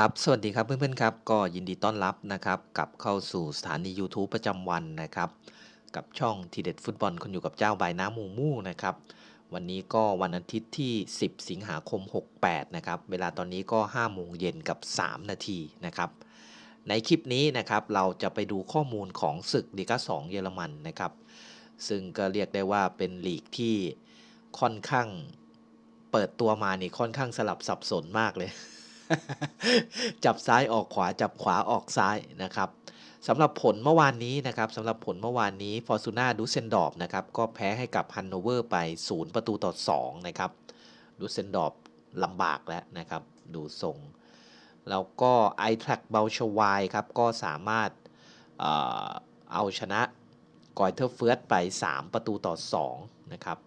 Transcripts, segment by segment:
ครับ สวัสดีครับเพื่อนๆครับ ก็ยินดีต้อนรับนะครับกลับเข้าสู่สถานี YouTube ประจำวันนะครับ กับช่องทีเด็ดฟุตบอลคนอยู่กับเจ้าใบน้ำมูมูนะครับ วันนี้ก็วันอาทิตย์ที่ 10 สิงหาคม 68 นะครับ เวลาตอนนี้ก็ 5 โมงเย็นกับ 3 นาทีนะครับ ในคลิปนี้นะครับเราจะไปดูข้อมูลของศึกลีกา2 เยอรมันนะครับ ซึ่งก็เรียกได้ว่าเป็นลีกที่ค่อนข้างเปิดตัวมานี่ค่อนข้างสลับสับสนมากเลย จับซ้ายออกขวาจับขวาออกซ้ายนะครับสำหรับผลเมื่อวานนี้นะครับสำหรับผลเมื่อวานนี้ฟอร์ซูน่าดูเซนดอร์ฟนะครับก็แพ้ให้กับฮันโนเวอร์ไป 0 ประตูต่อ 2 นะครับดูเซนดอร์ฟลำบากแล้วนะครับ ดูทรง แล้วก็ไอแทร็กเบลชวายครับ ก็สามารถเอ่อเอาชนะกอยเทอร์เฟิร์สไป 3 ประตูต่อ 2 นะครับ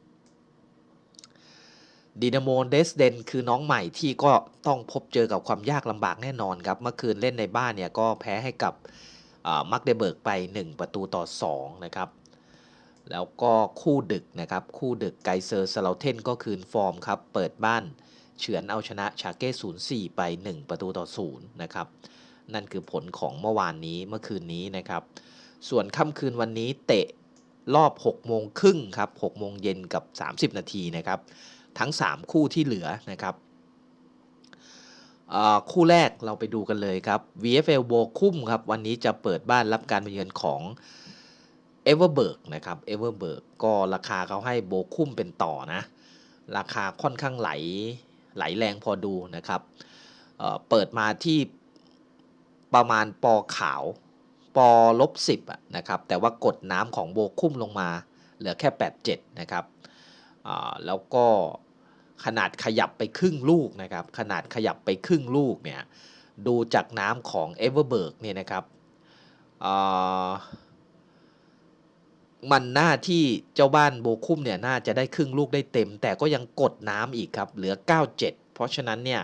ดีนาโมเดสเดนคือน้องใหม่ที่ก็ต้องพบเจอกับความยากลำบากแน่นอนครับ เมื่อคืนเล่นในบ้านเนี่ยก็แพ้ให้กับมักเดเบิร์กไป 1 ประตูต่อ 2 นะครับ แล้วก็คู่ดึกนะครับ คู่ดึกไกเซอร์สลาเทนก็คืนฟอร์มครับ เปิดบ้านเฉือนเอาชนะชาเก้04 ไป 1 ประตูต่อ 0 นะครับ นั่นคือผลของเมื่อวานนี้เมื่อคืนนี้นะครับ ส่วนค่ำคืนวันนี้เตะรอบ 6 โมงครึ่งครับ 6 โมงเย็นกับ 30 นาทีนะครับ ทั้ง 3 คู่ที่เหลือนะครับคู่แรกเราไปดูกันเลยครับ VFL โบคุ้มครับ วันนี้จะเปิดบ้านรับการมาเยือนของเอเวอร์เบิร์กนะครับเอเวอร์เบิร์กก็ราคาเขาให้โบคุ้มเป็นต่อนะ ราคาค่อนข้างไหลไหลแรงพอดูนะครับเเปิดมาที่ประมาณปอขาวปอลบสิบนะครับ แต่ว่ากดน้ำของโบคุ้มลงมา เหลือแค่ 87 นะครับ แล้วก็ขนาดขยับไปครึ่งลูกนะครับ ขนาดขยับไปครึ่งลูกเนี่ย ดูจากน้ำของเอเวอร์เบิร์กเนี่ยนะครับ มันหน้าที่เจ้าบ้านโบคุ้มเนี่ยน่าจะได้ครึ่งลูกได้เต็ม แต่ก็ยังกดน้ำอีกครับ เหลือ 97 เพราะฉะนั้นเนี่ย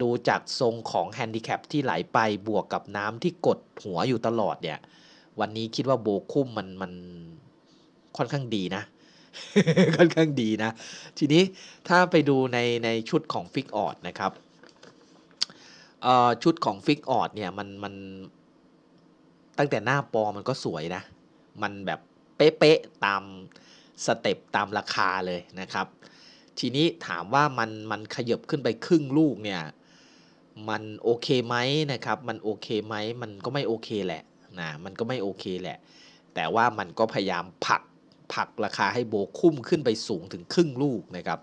ดูจากทรงของแฮนดิแคปที่ไหลไปบวกกับน้ำที่กดหัวอยู่ตลอดเนี่ย วันนี้คิดว่าโบคุ้มมันมันค่อนข้างดีนะ ค่อนข้างดีนะ ทีนี้ถ้าไปดูในในชุดของฟิกออดนะครับชุดของฟิกออดเนี่ยมันมันตั้งแต่หน้าปอมันก็สวยนะ มันแบบเป๊ะๆตามสเต็ปตามราคาเลยนะครับ ทีนี้ถามว่ามันมันขยับขึ้นไปครึ่งลูกเนี่ยมันโอเคไหมนะครับ มันโอเคไหมมันก็ไม่โอเคแหละนะมันก็ไม่โอเคแหละ แต่ว่ามันก็พยายามผลัก ผลักราคาให้โบคุ้มขึ้นไปสูงถึงครึ่งลูกนะครับ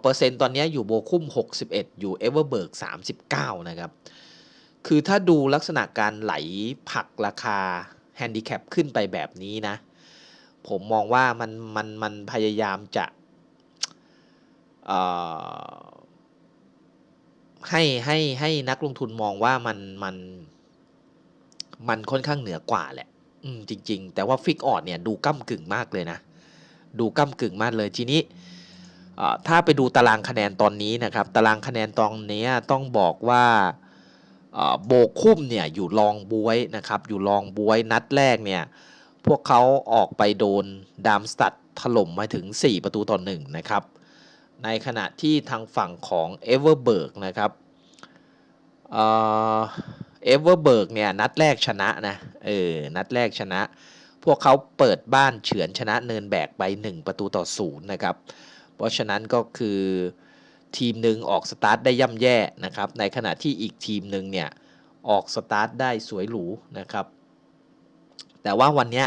เปอร์เซ็นต์ตอนนี้อยู่โบคุ้ม 61 อยู่เอเวอร์เบิร์ก39 นะครับ คือถ้าดูลักษณะการไหลผลักราคาแฮนดิแคปขึ้นไปแบบนี้นะ ผมมองว่ามันมันมันพยายามจะให้ให้ให้นักลงทุนมองว่ามันมันมันค่อนข้างเหนือกว่าแหละ อืมจริง ๆ แต่ว่าฟิกออดเนี่ยดูก้ากึ่งมากเลยนะ ดูก้ากึ่งมากเลยทีนี้ถ้าไปดูตารางคะแนนตอนนี้นะครับ ตารางคะแนนตอนนี้ต้องบอกว่าโบคุ้มเนี่ยอยู่รองบวยนะครับ อยู่รองบวยนัดแรกเนี่ยพวกเขาออกไปโดนดามสตัดถล่มมาถึง 4 ประตูต่อ1นะครับ ในขณะที่ทางฝั่งของเอเวอร์เบิร์กนะครับ เอเวอร์เบิร์กเนี่ยนัดแรกชนะนะเออนัดแรกชนะ พวกเขาเปิดบ้านเฉือนชนะเนินแบกไป 1 ประตูต่อศูนย์นะครับ เพราะฉะนั้นก็คือทีมหนึ่งออกสตาร์ทได้ย่ำแย่นะครับ ในขณะที่อีกทีมหนึ่งเนี่ยออกสตาร์ทได้สวยหรูนะครับ แต่ว่าวันนี้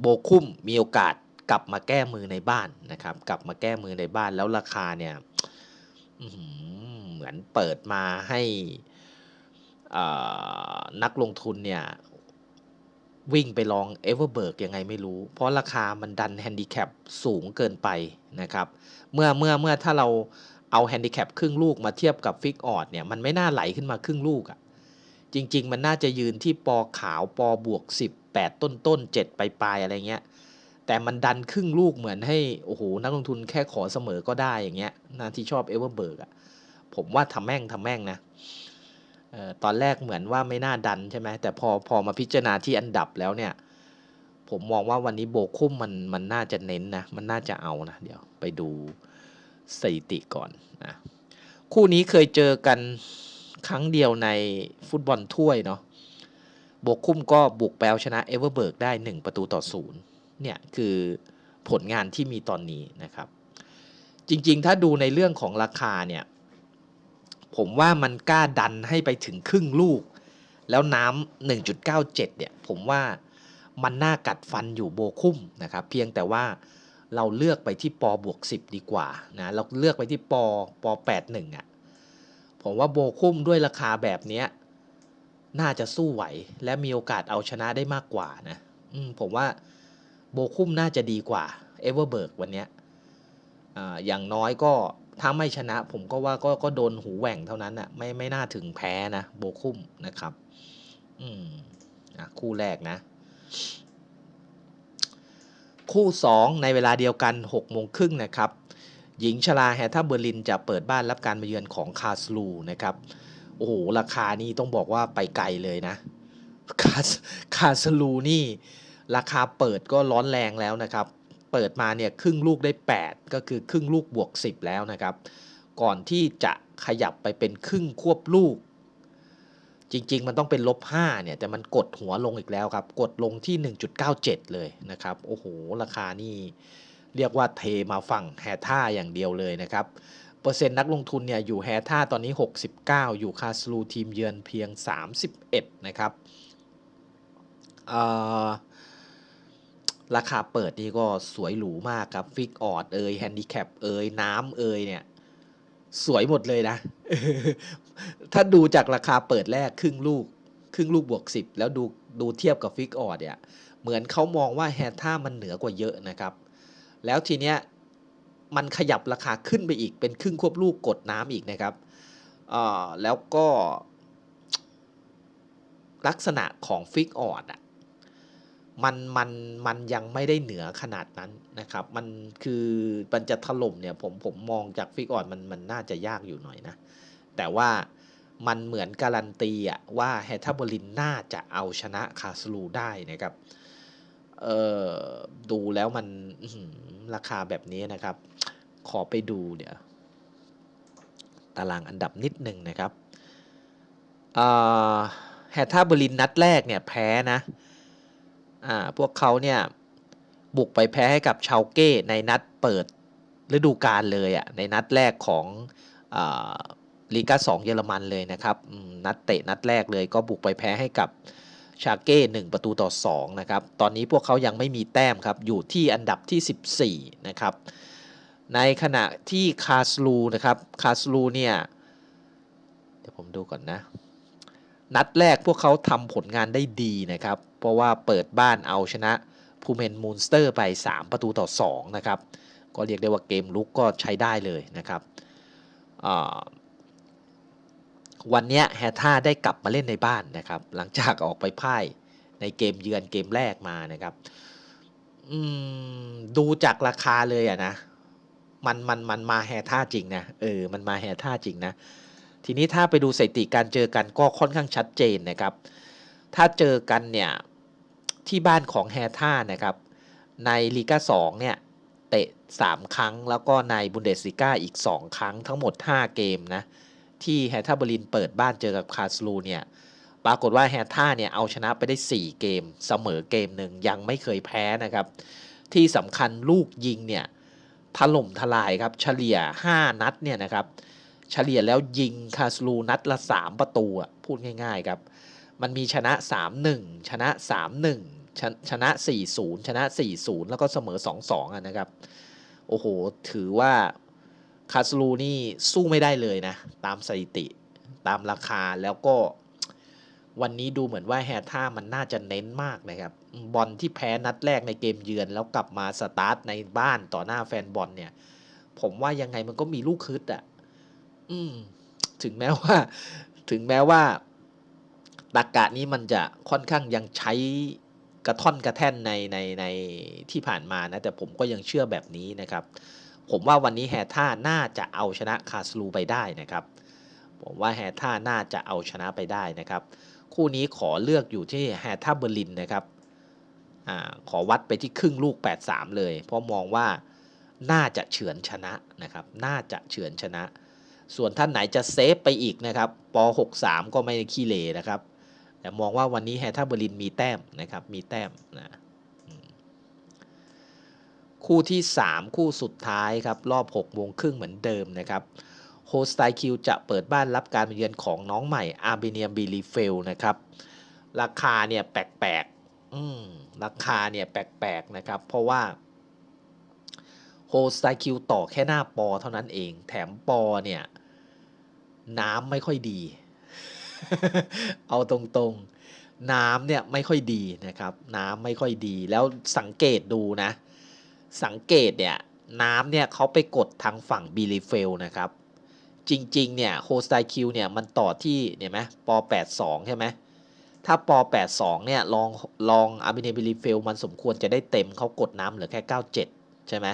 โบคุ้มมีโอกาสกลับมาแก้มือในบ้านนะครับ กลับมาแก้มือในบ้านแล้วราคาเนี่ยเหมือนเปิดมาให้ นักลงทุนเนี่ย วิ่งไปลองเอเวอร์เบิร์กยังไงไม่รู้ เพราะราคามันดันแฮนดิแคปสูงเกินไปนะครับ เมื่อเมื่อเมื่อถ้าเราเอาแฮนดิแคปครึ่งลูกมาเทียบกับฟิกออดเนี่ยมันไม่น่าไหลขึ้นมาครึ่งลูกอะ่ะจริง ๆ มันน่าจะยืนที่ปอขาวปอบวก 18 ต้นต้น7ปลายปลายอะไรเงี้ยแต่มันดันครึ่งลูกเหมือนให้ โอ้โห นักลงทุนแค่ขอเสมอก็ได้อย่างเงี้ยนาที่ชอบเอเวอร์เบิร์กอะผมว่าทำแม่งทำแม่งนะ ตอนแรกเหมือนว่าไม่น่าดันใช่ไหมแต่พอพอมาพิจารณาที่อันดับแล้วเนี่ย ผมมองว่าวันนี้โบคุ้มมันมันน่าจะเน้นนะ มันน่าจะเอานะ เดี๋ยวไปดูสถิติก่อนนะคู่นี้เคยเจอกันครั้งเดียวในฟุตบอลถ้วยเนาะโบกคุ้มก็บุกแปลชนะเอเวอร์เบิร์กได้ 1 ประตูต่อศูนย์เนี่ยคือผลงานที่มีตอนนี้นะครับ จริงๆ ถ้าดูในเรื่องของราคาเนี่ย ผมว่ามันกล้าดันให้ไปถึงครึ่งลูก แล้วน้ำ1.97 เนี่ย ผมว่ามันน่ากัดฟันอยู่โบคุ้มนะครับ เพียงแต่ว่าเราเลือกไปที่ปอบวก 10 ดีกว่านะเราเลือกไปที่ปอปอ81อะ่ะผมว่าโบคุ้มด้วยราคาแบบเนี้ยน่าจะสู้ไหว และมีโอกาสเอาชนะได้มากกว่านะมผมว่าโบคุ้มน่าจะดีกว่าเอเวอร์เบิร์กวันเนี้ยออย่างน้อยก็ ถ้าไม่ชนะผมก็ว่าก็ก็โดนหูแหว่งเท่านั้นอะไม่ไม่น่าถึงแพ้นะโบคุ้มนะครับ อืมอะคู่แรกนะ คู่2ในเวลาเดียวกัน6โมงครึ่งนะครับ หญิงชลาแฮท่าเบอร์ลินจะเปิดบ้านรับการมาเยือนของคาสลูนะครับโอ้โหราคานี่ต้องบอกว่าไปไกลเลยนะคาสคาสลูนี่ ราคาเปิดก็ร้อนแรงแล้วนะครับ เปิดมาเนี่ยครึ่งลูกได้ 8 ก็คือครึ่งลูกบวก 10 แล้วนะครับ ก่อนที่จะขยับไปเป็นครึ่งควบลูก จริงๆ มันต้องเป็นลบ5เนี่ยแต่มันกดหัวลงอีกแล้วครับ กดลงที่ 1.97 เลยนะครับ โอ้โห ราคานี่เรียกว่าเทมาฝั่งแฮท่าอย่างเดียวเลยนะครับ เปอร์เซ็นต์นักลงทุนเนี่ยอยู่แฮท่าตอนนี้ 69 อยู่คาสลูทีมเยือนเพียง 31 นะครับ ราคาเปิดนี่ก็สวยหรูมากครับฟิกออดเอยแฮนดิแคปเอยน้ำเอยเนี่ย สวยหมดเลยนะ ถ้าดูจากราคาเปิดแรกครึ่งลูก ครึ่งลูกบวก10แล้วดูดูเทียบกับฟิกออดเนี่ยเหมือนเขามองว่าแฮท่ามันเหนือกว่าเยอะนะครับ แล้วทีเนี้ยมันขยับราคาขึ้นไปอีกเป็นครึ่งควบลูกกดน้ำอีกนะครับแล้วก็ลักษณะของฟิกออดอะ มันมันมันยังไม่ได้เหนือขนาดนั้นนะครับ มันคือมันจะถล่มเนี่ยผมผมมองจากฟิกออดมันมันน่าจะยากอยู่หน่อยนะ แต่ว่ามันเหมือนการันตีอะว่าแฮทาบรินน่าจะเอาชนะคาสลูได้นะครับเออดูแล้วมันราคาแบบนี้นะครับ ขอไปดูเดี๋ยวตารางอันดับนิดหนึ่งนะครับแฮทาเบอร์ลินนัดแรกเนี่ยแพ้นะ อ่าพวกเขาเนี่ยบุกไปแพ้ให้กับชาวเก้ในนัดเปิดฤดูกาลเลยอะ่ะในนัดแรกของลีกาสองเยอรมันเลยนะครับนัดเตะนัดแรกเลยก็บุกไปแพ้ให้กับชาเก้หนึ่งประตูต่อ2นะครับตอนนี้พวกเขายังไม่มีแต้มครับอยู่ที่อันดับที่ 14นะครับในขณะที่คาสลูนะครับคาสลูเนี่ยเดี๋ยวผมดูก่อนนะ นัดแรกพวกเขาทำผลงานได้ดีนะครับ เพราะว่าเปิดบ้านเอาชนะพูเมนมูนสเตอร์ไป 3 ประตูต่อ 2 นะครับ ก็เรียกได้ว่าเกมลุกก็ใช้ได้เลยนะครับ วันนี้แฮท่าได้กลับมาเล่นในบ้านนะครับ หลังจากออกไปพ่ายในเกมเยือนเกมแรกมานะครับดูจากราคาเลยอะนะ มันมันมันมาแฮท่าจริงนะ เออ มันมาแฮท่าจริงนะ ทีนี้ถ้าไปดูสถิติการเจอกันก็ค่อนข้างชัดเจนนะครับ ถ้าเจอกันเนี่ย ที่บ้านของแฮท่านะครับในลีกา2เนี่ยเตะ 3 ครั้ง แล้วก็ในบุนเดสลิก้าอีก 2 ครั้งทั้งหมด 5 เกมนะที่แฮท่าเบอร์ลินเปิดบ้านเจอกับคาสลูเนี่ยปรากฏว่าแฮท่าเนี่ยเอาชนะไปได้ 4 เกม เสมอเกมหนึ่งยังไม่เคยแพ้นะครับ ที่สำคัญลูกยิงเนี่ยถล่มทลายครับเฉลี่ย 5 นัดเนี่ยนะครับเฉลี่ยแล้วยิงคาสลูนัดละ 3 ประตูพูดง่าย ๆ ครับ มันมีชนะ 3-1 ชนะ 3-1 ชชนะ 4-0 ชนะ 4-0 แล้วก็เสมอ 2-2นะครับ โอ้โห ถือว่าคาสลูนี่สู้ไม่ได้เลยนะ ตามสถิติตามราคาแล้วก็วันนี้ดูเหมือนว่าแฮท่ามันน่าจะเน้นมากนะครับ บอลที่แพ้นัดแรกในเกมเยือนแล้วกลับมาสตาร์ทในบ้านต่อหน้าแฟนบอลเนี่ย ผมว่ายังไงมันก็มีลูกคืดอะ่ะ อืม ถึงแม้ว่า ถึงแม้ว่า ตากะนี้มันจะค่อนข้างยังใช้กระท่อนกระแท่นในในในที่ผ่านมานะแต่ผมก็ยังเชื่อแบบนี้นะครับ ผมว่าวันนี้แฮท่าน่าจะเอาชนะคาสลูไปได้นะครับ ผมว่าแฮท่าน่าจะเอาชนะไปได้นะครับ คู่นี้ขอเลือกอยู่ที่แฮท่าเบอร์ลินนะครับอขอวัดไปที่ครึ่งลูก 8-3 เลย เพราะมองว่าน่าจะเฉือนชนะนะครับ น่าจะเฉือนชนะ ส่วนท่านไหนจะเซฟไปอีกนะครับป 63 ก็ไม่ได้ขี้เหร่นะครับ แต่มองว่าวันนี้แฮท่าเบอร์ลินมีแต้มนะครับมีแต้มนะคู่ที่ 3 คู่สุดท้ายครับรอบ6โมงครึ่งเหมือนเดิมนะครับโฮสไตคิวจะเปิดบ้านรับการมาเยือนของน้องใหม่อาร์เบเนียบีลีเฟลนะครับราคาเนี่ยแปลกๆอืมราคาเนี่ยแปลกๆนะครับ เพราะว่าโฮสไตคิวต่อแค่หน้าปอเท่านั้นเอง แถมปอเนี่ยน้ำไม่ค่อยดี เอาตรงๆ น้ำเนี่ยไม่ค่อยดีนะครับ น้ำไม่ค่อยดีแล้วสังเกตดูนะ สังเกตเนี่ยน้ำเนี่ยเขาไปกดทางฝั่งบีลีเฟลนะครับ จริงๆ เนี่ยโฮสไตคิวเนี่ยมันต่อที่เนี่ยไหมป82 ใช่ไหมถ้าป82 เนี่ยลองลองอาร์เนบิลิเฟลมันสมควรจะได้เต็มเขากดน้ำเหลือแค่ 97 ใช่ไหม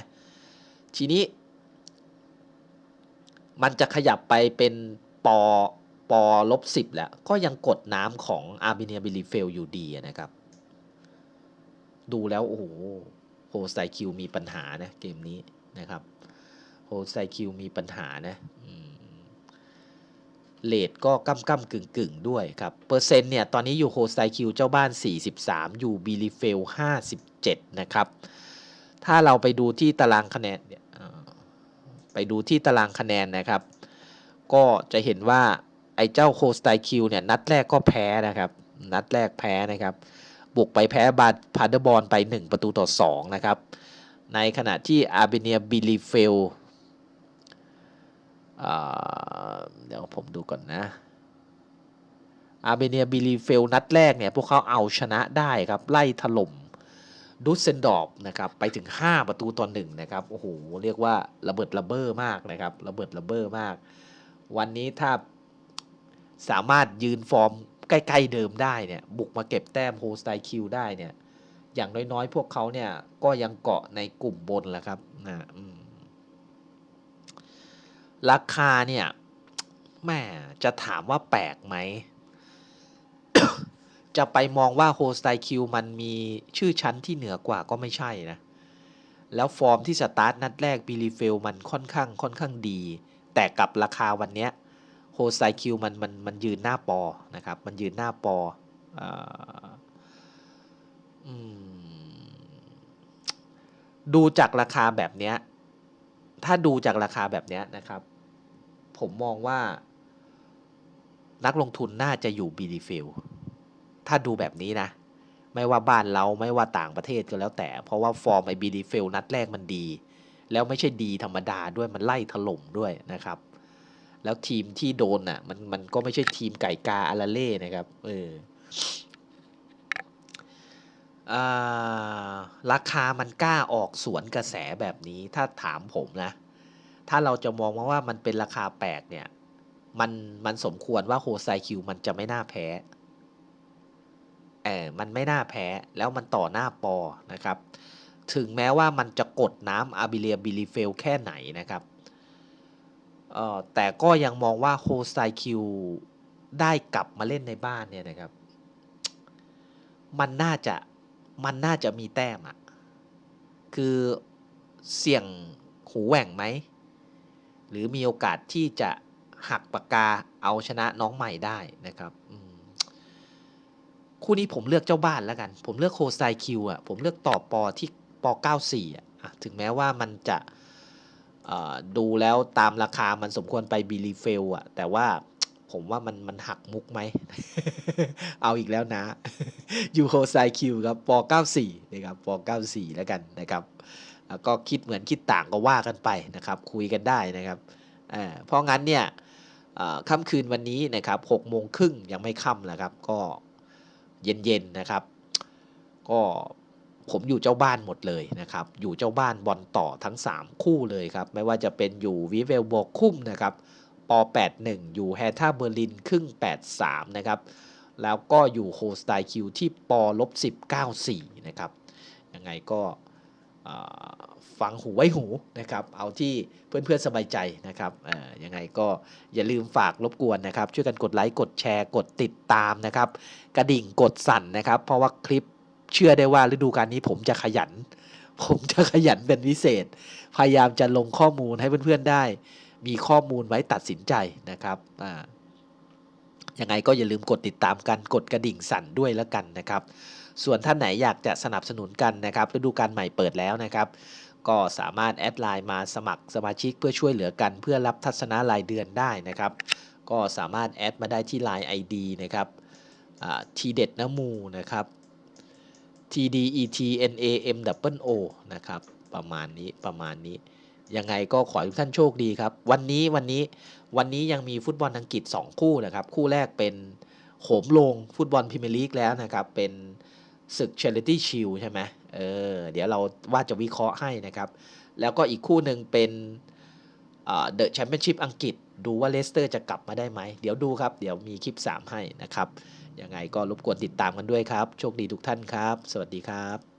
ทีนี้ มันจะขยับไปเป็นป ปอลบ10แล้ว ก็ยังกดน้ำของอาร์เบเนียบิลิเฟลอยู่ดีนะครับ ดูแล้ว โอ้โหโฮสไตคิวมีปัญหานะเกมนี้นะครับโฮสไตคิวมีปัญหานะเลทก็ก้ำก้ำกึ่งกึ่งด้วยครับ เปอร์เซ็นต์เนี่ย ตอนนี้อยู่โฮสไตคิวเจ้าบ้าน 43 อยู่บิลิเฟล 57 นะครับ ถ้าเราไปดูที่ตารางคะแนนเนี่ยไปดูที่ตารางคะแนนนะครับ ก็จะเห็นว่า ไอ้เจ้าโฮสไตคิวเนี่ยนัดแรกก็แพ้นะครับ นัดแรกแพ้นะครับ บุกไปแพ้บาดพาเดอร์บอลไป 1 ประตูต่อ 2 นะครับ ในขณะที่อาร์เบเนียบิลิเฟลเดี๋ยวผมดูก่อนนะอาร์เบเนียบิลีเฟลนัดแรกเนี่ยพวกเขาเอาชนะได้ครับไล่ถล่มดุสเซนดอร์ฟนะครับไปถึง 5 ประตูต่อหนึ่งนะครับโอ้โหเรียกว่าระเบิดระเบ้อมากนะครับระเบิดระเบ้อมาก วันนี้ถ้า สามารถยืนฟอร์มใกล้ๆเดิมได้เนี่ยบุกมาเก็บแต้มโฮสไตคิวได้เนี่ยอย่างน้อยๆ พวกเขาเนี่ยก็ยังเกาะในกลุ่มบนแหละครับนะราคาเนี่ยแม่จะถามว่าแปลกไหม จะไปมองว่าโฮสไตคิวมันมีชื่อชั้นที่เหนือกว่าก็ไม่ใช่นะ แล้วฟอร์มที่สตาร์ทนัดแรกบิลีเฟลมันค่อนข้างค่อนข้างดี แต่กับราคาวันเนี้ย โฮสไตคิวมันมันมันยืนหน้าปอนะครับ มันยืนหน้าปออดูจากราคาแบบเนี้ย ถ้าดูจากราคาแบบเนี้ยนะครับ ผมมองว่า นักลงทุนน่าจะอยู่บีดีฟิลถ้าดูแบบนี้นะ ไม่ว่าบ้านเราไม่ว่าต่างประเทศก็แล้วแต่ เพราะว่าฟอร์มไอบีดีฟิลนัดแรกมันดี แล้วไม่ใช่ดีธรรมดาด้วยมันไล่ถล่มด้วยนะครับ แล้วทีมที่โดนอะ มันมันก็ไม่ใช่ทีมไก่กาอาราเล่นะครับ เออราคามันกล้าออกสวนกระแสแบบนี้ถ้าถามผมนะ ถ้าเราจะมองว่าว่ามันเป็นราคาแปลกเนี่ย มันมันสมควรว่าโฮไซคิวมันจะไม่น่าแพ้เออมันไม่น่าแพ้แล้วมันต่อหน้าปอนะครับ ถึงแม้ว่ามันจะกดน้ำอาบิเลียบิลิเฟลแค่ไหนนะครับ แต่ก็ยังมองว่าโฮไซคิวได้กลับมาเล่นในบ้านเนี่ยนะครับ มันน่าจะมันน่าจะมีแต้มอะคือเสี่ยงหูแหว่งไหม หรือมีโอกาสที่จะหักปากกาเอาชนะน้องใหม่ได้นะครับคู่นี้ผมเลือกเจ้าบ้านแล้วกัน ผมเลือกโคไซคิวอะผมเลือกต่อปอที่ปอ94อะอะถึงแม้ว่ามันจะ ดูแล้วตามราคามันสมควรไปบิลีเฟลอะแต่ว่าผมว่ามันมันหักมุกไหม เอาอีกแล้วนะยูโคไซคิวครับปอ94นะครับปอ94แล้วกันนะครับแล้วก็คิดเหมือนคิดต่างก็ว่ากันไปนะครับ คุยกันได้นะครับอ่าเพราะงั้นเนี่ยค่ำคืนวันนี้นะครับ6โมงครึ่งยังไม่ค่ำนะครับ ก็เย็นๆนะครับ ก็ ผมอยู่เจ้าบ้านหมดเลยนะครับ อยู่เจ้าบ้านบอลต่อทั้ง 3 คู่เลยครับ ไม่ว่าจะเป็นอยู่วิเวลโบคุ้มนะครับป81 อยู่แฮท่าเบอร์ลินครึ่ง 83 นะครับ แล้วก็อยู่โฮสไตคิวที่ปลบ10 94 นะครับ ยังไงก็ฟังหูไว้หูนะครับ เอาที่เพื่อนๆสบายใจนะครับยังไงก็อย่าลืมฝากรบกวนนะครับ ช่วยกันกดไลค์ กดแชร์ กดติดตามนะครับ กระดิ่งกดสั่นนะครับ เพราะว่าคลิป เชื่อได้ว่าฤดูกาลนี้ผมจะขยัน ผมจะขยันเป็นพิเศษ พยายามจะลงข้อมูลให้เพื่อนๆได้ มีข้อมูลไว้ตัดสินใจนะครับอ่ายังไงก็อย่าลืมกดติดตามกันกดกระดิ่งสั่นด้วยแล้วกันนะครับ ส่วนท่านไหนอยากจะสนับสนุนกันนะครับฤดูกาลใหม่เปิดแล้วนะครับ ก็สามารถแอดไลน์มาสมัครสมาชิกเพื่อช่วยเหลือกันเพื่อรับทัศนะรายเดือนได้นะครับ ก็สามารถแอดมาได้ที่ Line ID นะครับทีเด็ดน้ำมูนะครับ T D E T N A M W O นะครับประมาณนี้ประมาณนี้ ยังไงก็ขอให้ทุกท่านโชคดีครับ วันนี้วันนี้วันนี้ยังมีฟุตบอลอังกฤษ 2 คู่นะครับ คู่แรกเป็นโหมลงฟุตบอลพรีเมียร์ลีกแล้วนะครับ เป็นศึก Charity Shield ใช่ไหมเออเดี๋ยวเราว่าจะวิเคราะห์ให้นะครับ แล้วก็อีกคู่หนึ่งเป็นเดอะแชมเปี้ยนชิพอังกฤษ ดูว่าเลสเตอร์จะกลับมาได้ไหม เดี๋ยวดูครับ เดี๋ยวมีคลิป 3 ให้นะครับ ยังไงก็รบกวนติดตามกันด้วยครับ โชคดีทุกท่านครับ สวัสดีครับ